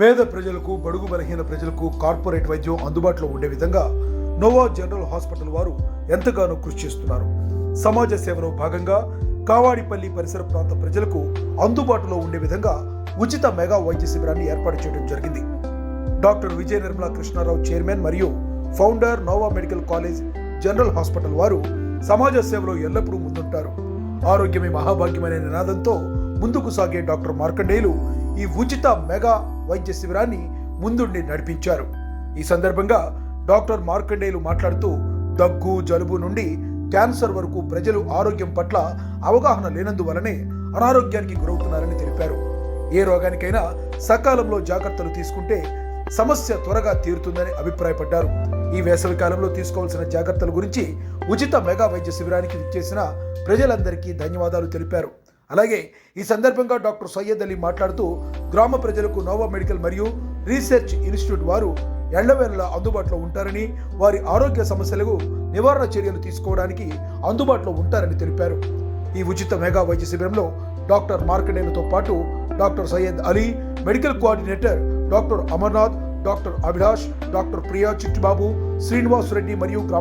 పేద ప్రజలకు బడుగు బలహీన ప్రజలకు కార్పొరేట్ వైద్యం అందుబాటులో ఉండే విధంగా నోవా జనరల్ హాస్పిటల్ వారు ఎంతగానో కృషి చేస్తున్నారు. సమాజ సేవలో భాగంగా కావాడిపల్లి పరిసర ప్రాంత ప్రజలకు అందుబాటులో ఉండే విధంగా ఉచిత మెగా వైద్య శిబిరాన్ని ఏర్పాటు చేయడం జరిగింది. డాక్టర్ విజయ నిర్మలా కృష్ణారావు చైర్మన్ మరియు founder Nova medical college general hospital వారు సమాజ సేవలో ఎల్లప్పుడూ ముందుంటారు. ఆరోగ్యమే మహాభాగ్యమనే నినాదంతో ముందుకు సాగే డాక్టర్ మార్కండేయులు ఈ ఉచిత మెగా వైద్య శిబిరాన్ని ముందుండి నడిపించారు. ఈ సందర్భంగా డాక్టర్ మార్కండేయులు మాట్లాడుతూ దగ్గు జలుబు నుండి క్యాన్సర్ వరకు ప్రజలు ఆరోగ్యం పట్ల అవగాహన లేనందువలనే అనారోగ్యానికి గురవుతున్నారని తెలిపారు. ఏ రోగానికైనా సకాలంలో జాగ్రత్తలు తీసుకుంటే సమస్య త్వరగా తీరుతుందని అభిప్రాయపడ్డారు. ఈ వేసవి కాలంలో తీసుకోవాల్సిన జాగ్రత్తల గురించి ఉచిత మెగా వైద్య శిబిరానికి విచ్చేసిన ప్రజలందరికీ ధన్యవాదాలు తెలిపారు. అలాగే ఈ సందర్భంగా డాక్టర్ సయ్యద్ అలీ మాట్లాడుతూ గ్రామ ప్రజలకు నోవా మెడికల్ మరియు రీసెర్చ్ ఇన్స్టిట్యూట్ వారు ఎళ్ళవేళలా అందుబాటులో ఉంటారని వారి ఆరోగ్య సమస్యలకు నివారణ చర్యలు తీసుకోవడానికి అందుబాటులో ఉంటారని తెలిపారు. ఈ ఉచిత మెగా వైద్య శిబిరంలో డాక్టర్ మార్కండేయులతో పాటు doctor Syed Ali medical coordinator doctor Amarnath doctor Abhilash doctor Priya Chittibabu Srinivas Reddy మరియు గ్రామ